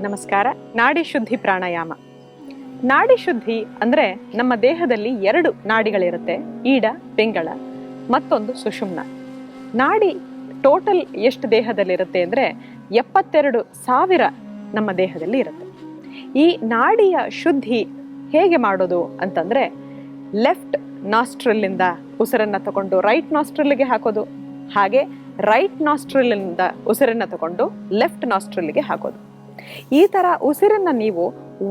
ನಮಸ್ಕಾರ. ನಾಡಿ ಶುದ್ಧಿ ಪ್ರಾಣಾಯಾಮ. ನಾಡಿ ಶುದ್ಧಿ ಅಂದ್ರೆ ನಮ್ಮ ದೇಹದಲ್ಲಿ ಎರಡು ನಾಡಿಗಳಿರುತ್ತೆ. ಈಡ ಪಿಂಗಳ ಮತ್ತೊಂದು ಸುಷುಮ್ನ. ನಾಡಿ ಟೋಟಲ್ ಎಷ್ಟು ದೇಹದಲ್ಲಿರುತ್ತೆ ಅಂದ್ರೆ ಎಪ್ಪತ್ತೆರಡು ಸಾವಿರ ನಮ್ಮ ದೇಹದಲ್ಲಿ ಇರುತ್ತೆ. ಈ ನಾಡಿಯ ಶುದ್ಧಿ ಹೇಗೆ ಮಾಡೋದು ಅಂತಂದ್ರೆ ಲೆಫ್ಟ್ ನಾಸ್ಟ್ರಲ್ಲಿಂದ ಉಸಿರನ್ನ ತಗೊಂಡು ರೈಟ್ ನಾಸ್ಟ್ರಲ್ಗೆ ಹಾಕೋದು. ಹಾಗೆ ರೈಟ್ ನಾಸ್ಟ್ರಲ್ಲಿಂದ ಉಸಿರನ್ನ ತಗೊಂಡು ಲೆಫ್ಟ್ ನಾಸ್ಟ್ರಲ್ಗೆ ಹಾಕೋದು. ಈ ತರ ಉಸಿರನ್ನು ನೀವು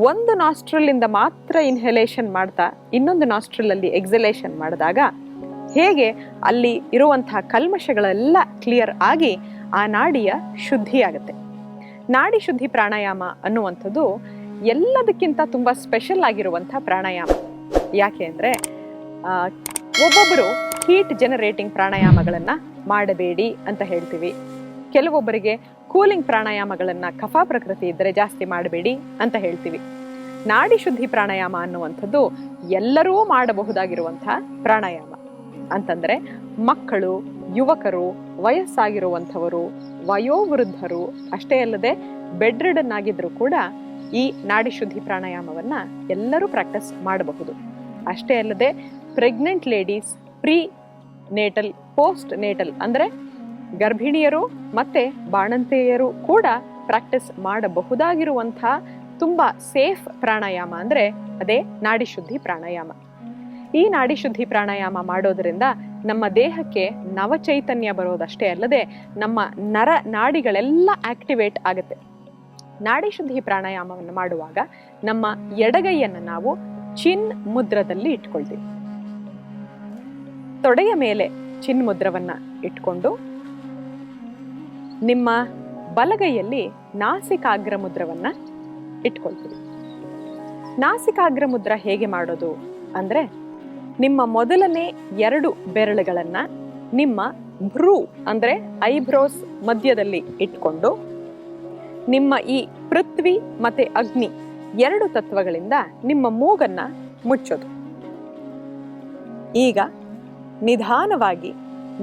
ಒಂದು ನಾಸ್ಟ್ರಲ್ಲಿಂದ ಮಾತ್ರ ಇನ್ಹೆಲೇಷನ್ ಮಾಡ್ತಾ ಇನ್ನೊಂದು ನಾಸ್ಟ್ರಲ್ ಅಲ್ಲಿ ಎಕ್ಸಲೇಷನ್ ಮಾಡಿದಾಗ ಹೇಗೆ ಅಲ್ಲಿ ಇರುವಂತಹ ಕಲ್ಮಶಗಳೆಲ್ಲ ಕ್ಲಿಯರ್ ಆಗಿ ಆ ನಾಡಿಯ ಶುದ್ಧಿ ಆಗುತ್ತೆ ನಾಡಿ ಶುದ್ಧಿ ಪ್ರಾಣಾಯಾಮ ಅನ್ನುವಂಥದ್ದು ಎಲ್ಲದಕ್ಕಿಂತ ತುಂಬ ಸ್ಪೆಷಲ್ ಆಗಿರುವಂಥ ಪ್ರಾಣಾಯಾಮ. ಯಾಕೆ ಅಂದರೆ ಒಬ್ಬೊಬ್ಬರು ಹೀಟ್ ಜನರೇಟಿಂಗ್ ಪ್ರಾಣಾಯಾಮಗಳನ್ನು ಮಾಡಬೇಡಿ ಅಂತ ಹೇಳ್ತೀವಿ. ಕೆಲವೊಬ್ಬರಿಗೆ ಕೂಲಿಂಗ್ ಪ್ರಾಣಾಯಾಮಗಳನ್ನ ಕಫ ಪ್ರಕೃತಿ ಇದ್ದರೆ ಜಾಸ್ತಿ ಮಾಡಬೇಡಿ ಅಂತ ಹೇಳ್ತೀವಿ. ನಾಡಿ ಶುದ್ಧಿ ಪ್ರಾಣಾಯಾಮ ಅನ್ನುವಂಥದ್ದು ಎಲ್ಲರೂ ಮಾಡಬಹುದಾಗಿರುವಂತಹ ಪ್ರಾಣಾಯಾಮ. ಅಂತಂದ್ರೆ ಮಕ್ಕಳು, ಯುವಕರು, ವಯಸ್ಸಾಗಿರುವಂಥವರು, ವಯೋವೃದ್ಧರು, ಅಷ್ಟೇ ಅಲ್ಲದೆ ಬೆಡ್ ರಿಡನ್ ಆಗಿದ್ರು ಕೂಡ ಈ ನಾಡಿ ಶುದ್ಧಿ ಪ್ರಾಣಾಯಾಮವನ್ನ ಎಲ್ಲರೂ ಪ್ರಾಕ್ಟೀಸ್ ಮಾಡಬಹುದು. ಅಷ್ಟೇ ಅಲ್ಲದೆ pregnant ladies prenatal, postnatal ಅಂದ್ರೆ ಗರ್ಭಿಣಿಯರು ಮತ್ತೆ ಬಾಣಂತಿಯರು ಕೂಡ ಪ್ರಾಕ್ಟೀಸ್ ಮಾಡಬಹುದಾಗಿರುವಂಥ ತುಂಬಾ ಸೇಫ್ ಪ್ರಾಣಾಯಾಮ ಅಂದ್ರೆ ಅದೇ ನಾಡಿ ಶುದ್ಧಿ ಪ್ರಾಣಾಯಾಮ. ಈ ನಾಡಿ ಶುದ್ಧಿ ಪ್ರಾಣಾಯಾಮ ಮಾಡೋದರಿಂದ ನಮ್ಮ ದೇಹಕ್ಕೆ ನವಚೈತನ್ಯ ಬರೋದಷ್ಟೇ ಅಲ್ಲದೆ ನಮ್ಮ ನರ ನಾಡಿಗಳೆಲ್ಲ ಆಕ್ಟಿವೇಟ್ ಆಗುತ್ತೆ. ನಾಡಿ ಶುದ್ಧಿ ಪ್ರಾಣಾಯಾಮವನ್ನು ಮಾಡುವಾಗ ನಮ್ಮ ಎಡಗೈಯನ್ನು ನಾವು ಚಿನ್ ಮುದ್ರದಲ್ಲಿ ಇಟ್ಕೊಳ್ತೀವಿ. ತೊಡೆಯ ಮೇಲೆ ಚಿನ್ ಮುದ್ರವನ್ನ ಇಟ್ಕೊಂಡು ನಿಮ್ಮ ಬಲಗೈಯಲ್ಲಿ ನಾಸಿಕಾಗ್ರ ಮುದ್ರವನ್ನು ಇಟ್ಕೊಳ್ತೀವಿ ನಾಸಿಕಾಗ್ರ ಮುದ್ರ ಹೇಗೆ ಮಾಡೋದು ಅಂದರೆ ನಿಮ್ಮ ಮೊದಲನೇ ಎರಡು ಬೆರಳುಗಳನ್ನು ನಿಮ್ಮ ಭ್ರೂ ಅಂದರೆ ಐಬ್ರೋಸ್ ಮಧ್ಯದಲ್ಲಿ ಇಟ್ಕೊಂಡು ನಿಮ್ಮ ಈ ಪೃಥ್ವಿ ಮತ್ತು ಅಗ್ನಿ ಎರಡು ತತ್ವಗಳಿಂದ ನಿಮ್ಮ ಮೂಗನ್ನು ಮುಚ್ಚೋದು. ಈಗ ನಿಧಾನವಾಗಿ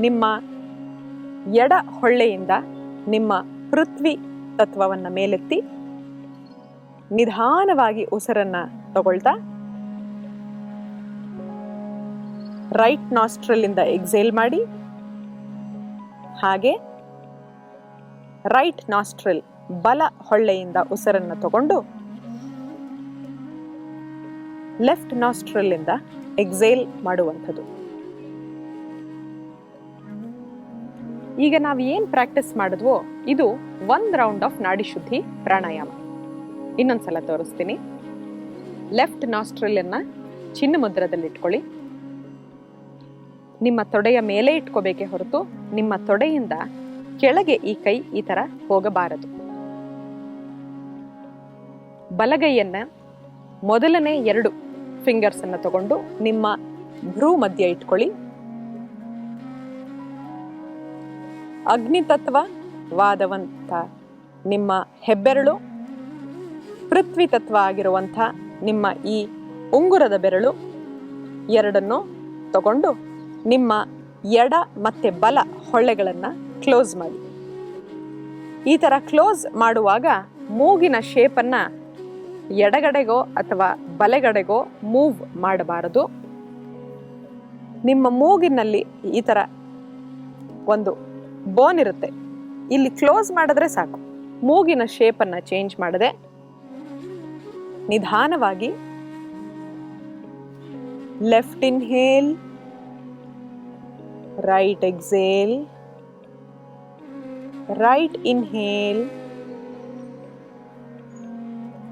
ನಿಮ್ಮ ಎಡ ಹೊಳ್ಳೆಯಿಂದ ನಿಮ್ಮ ಪೃಥ್ವಿ ತತ್ವವನ್ನು ಮೇಲೆತ್ತಿ ನಿಧಾನವಾಗಿ ಉಸಿರನ್ನು ತಗೊಳ್ತಾ ರೈಟ್ ನಾಸ್ಟ್ರಲ್ಲಿಂದ ಎಕ್ಸೇಲ್ ಮಾಡಿ. ಹಾಗೆ ರೈಟ್ ನಾಸ್ಟ್ರಲ್ ಬಲ ಹೊಳ್ಳೆಯಿಂದ ಉಸಿರನ್ನು ತಗೊಂಡು ಲೆಫ್ಟ್ ನಾಸ್ಟ್ರಲ್ಲಿಂದ ಎಕ್ಸೇಲ್ ಮಾಡುವಂಥದ್ದು. ಈಗ ನಾವು ಏನು ಪ್ರಾಕ್ಟೀಸ್ ಮಾಡಿದ್ವೋ, ಇದು ಒಂದ್ ರೌಂಡ್ ಆಫ್ ನಾಡಿ ಶುದ್ಧಿ ಪ್ರಾಣಾಯಾಮ. ಇನ್ನೊಂದ್ಸಲ ತೋರಿಸ್ತೀನಿ. ಲೆಫ್ಟ್ ನಾಸ್ಟ್ರಲ್ ಅನ್ನ ಚಿನ್ನ ಮುದ್ರದಲ್ಲಿ ಇಟ್ಕೊಳ್ಳಿ. ನಿಮ್ಮ ತೊಡೆಯ ಮೇಲೆ ಇಟ್ಕೋಬೇಕೆ ಹೊರತು ನಿಮ್ಮ ತೊಡೆಯಿಂದ ಕೆಳಗೆ ಈ ಕೈ ಈ ತರ ಹೋಗಬಾರದು. ಬಲಗೈಯನ್ನ ಮೊದಲನೇ ಎರಡು ಫಿಂಗರ್ಸ್ ಅನ್ನ ತಗೊಂಡು ನಿಮ್ಮ ಭ್ರೂ ಮಧ್ಯ ಇಟ್ಕೊಳ್ಳಿ. ಅಗ್ನಿ ತತ್ವ ವಾದವಂತ. ನಿಮ್ಮ ಹೆಬ್ಬೆರಳು ಪೃಥ್ವಿ ತತ್ವ ಆಗಿರುವಂಥ ನಿಮ್ಮ ಈ ಉಂಗುರದ ಬೆರಳು ಎರಡನ್ನು ತಗೊಂಡು ನಿಮ್ಮ ಎಡ ಮತ್ತೆ ಬಲ ಹೊಳ್ಳೆಗಳನ್ನು ಕ್ಲೋಸ್ ಮಾಡಿ. ಈ ಥರ ಕ್ಲೋಸ್ ಮಾಡುವಾಗ ಮೂಗಿನ ಶೇಪನ್ನು ಎಡಗಡೆಗೋ ಅಥವಾ ಬಲೆಗಡೆಗೋ ಮೂವ್ ಮಾಡಬಾರದು. ನಿಮ್ಮ ಮೂಗಿನಲ್ಲಿ ಈ ಥರ ಒಂದು ಬೋನ್ ಇರುತ್ತೆ. ಇಲ್ಲಿ ಕ್ಲೋಸ್ ಮಾಡಿದ್ರೆ ಸಾಕು. ಮೂಗಿನ ಶೇಪನ್ನು ಚೇಂಜ್ ಮಾಡದೆ ನಿಧಾನವಾಗಿ left inhale right exhale right inhale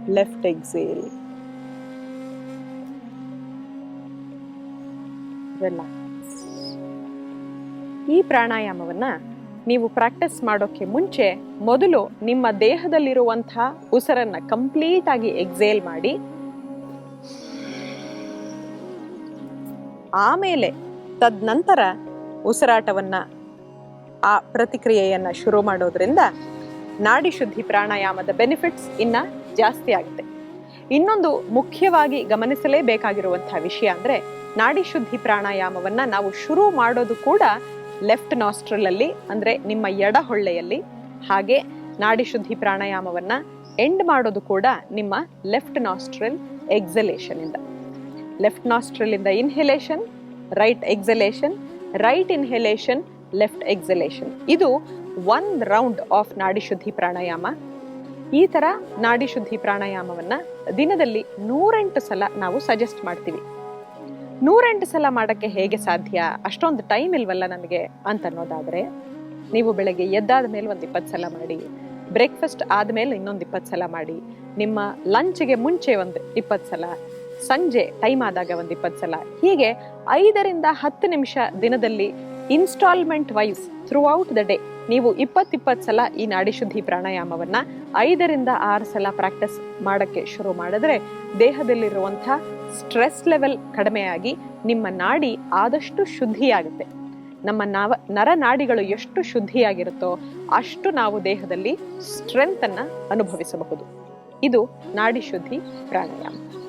left exhale relax ಈ ಪ್ರಾಣಾಯಾಮವನ್ನ ನೀವು ಪ್ರಾಕ್ಟೀಸ್ ಮಾಡೋಕ್ಕೆ ಮುಂಚೆ ಮೊದಲು ನಿಮ್ಮ ದೇಹದಲ್ಲಿರುವಂತಹ ಉಸಿರನ್ನು ಕಂಪ್ಲೀಟ್ ಆಗಿ ಎಕ್ಸೇಲ್ ಮಾಡಿ. ಆಮೇಲೆ ತದನಂತರ ಉಸಿರಾಟವನ್ನು ಆ ಪ್ರತಿಕ್ರಿಯೆಯನ್ನು ಶುರು ಮಾಡೋದ್ರಿಂದ ನಾಡಿ ಶುದ್ಧಿ ಪ್ರಾಣಾಯಾಮದ ಬೆನಿಫಿಟ್ಸ್ ಇನ್ನು ಜಾಸ್ತಿ ಆಗುತ್ತೆ. ಇನ್ನೊಂದು ಮುಖ್ಯವಾಗಿ ಗಮನಿಸಲೇಬೇಕಾಗಿರುವಂತಹ ವಿಷಯ ಅಂದರೆ ನಾಡಿ ಶುದ್ಧಿ ಪ್ರಾಣಾಯಾಮವನ್ನು ನಾವು ಶುರು ಮಾಡೋದು ಕೂಡ ಲೆಫ್ಟ್ ನಾಸ್ಟ್ರಲ್ ಅಲ್ಲಿ ಅಂದ್ರೆ ನಿಮ್ಮ ಎಡ ಹೊಳ್ಳೆಯಲ್ಲಿ, ಹಾಗೆ ನಾಡಿ ಶುದ್ಧಿ ಪ್ರಾಣಾಯಾಮವನ್ನ ಎಂಡ್ ಮಾಡೋದು ಕೂಡ ನಿಮ್ಮ ಲೆಫ್ಟ್ ನಾಸ್ಟ್ರಲ್ ಎಕ್ಸಲೇಷನ್ ಇಂದ. ಲೆಫ್ಟ್ ನಾಸ್ಟ್ರಲ್ ಇಂದ inhalation right exhalation right inhalation left exhalation ಇದು ಒನ್ ರೌಂಡ್ ಆಫ್ ನಾಡಿ ಶುದ್ಧಿ ಪ್ರಾಣಾಯಾಮ. ಈ ತರ ನಾಡಿ ಶುದ್ಧಿ ಪ್ರಾಣಾಯಾಮವನ್ನ ದಿನದಲ್ಲಿ ನೂರೆಂಟು ಸಲ ನಾವು ಸಜೆಸ್ಟ್ ಮಾಡ್ತೀವಿ. ನೂರೆಂಟು ಸಲ ಮಾಡೋಕ್ಕೆ ಹೇಗೆ ಸಾಧ್ಯ? ಅಷ್ಟೊಂದು ಟೈಮ್ ಇಲ್ವಲ್ಲ ನಮಗೆ ಅಂತ ಅನ್ನೋದಾದ್ರೆ, ನೀವು ಬೆಳಗ್ಗೆ ಎದ್ದಾದ ಮೇಲೆ ಒಂದು ಇಪ್ಪತ್ತು ಸಲ ಮಾಡಿ ಬ್ರೇಕ್ಫಾಸ್ಟ್ ಆದಮೇಲೆ ಇನ್ನೊಂದು ಇಪ್ಪತ್ತು ಸಲ ಮಾಡಿ, ನಿಮ್ಮ ಲಂಚ್ಗೆ ಮುಂಚೆ ಒಂದು ಇಪ್ಪತ್ತು ಸಲ, ಸಂಜೆ ಟೈಮ್ ಆದಾಗ ಒಂದು ಇಪ್ಪತ್ತು ಸಲ, ಹೀಗೆ ಐದರಿಂದ ಹತ್ತು ನಿಮಿಷ ದಿನದಲ್ಲಿ instalment wise throughout the day ನೀವು ಇಪ್ಪತ್ತಿಪ್ಪತ್ತು ಸಲ ಈ ನಾಡಿ ಶುದ್ಧಿ ಪ್ರಾಣಾಯಾಮವನ್ನ ಐದರಿಂದ ಆರು ಸಲ ಪ್ರಾಕ್ಟೀಸ್ ಮಾಡೋಕ್ಕೆ ಶುರು ಮಾಡಿದ್ರೆ ದೇಹದಲ್ಲಿರುವಂತಹ ಸ್ಟ್ರೆಸ್ ಲೆವೆಲ್ ಕಡಿಮೆಯಾಗಿ ನಿಮ್ಮ ನಾಡಿ ಆದಷ್ಟು ಶುದ್ಧಿಯಾಗುತ್ತೆ. ನಮ್ಮ ನವ ನರನಾಡಿಗಳು ಎಷ್ಟು ಶುದ್ಧಿಯಾಗಿರುತ್ತೋ ಅಷ್ಟು ನಾವು ದೇಹದಲ್ಲಿ ಸ್ಟ್ರೆಂತ್ ಅನ್ನ ಅನುಭವಿಸಬಹುದು. ಇದು ನಾಡಿ ಶುದ್ಧಿ ಪ್ರಾಣಾಯಾಮ.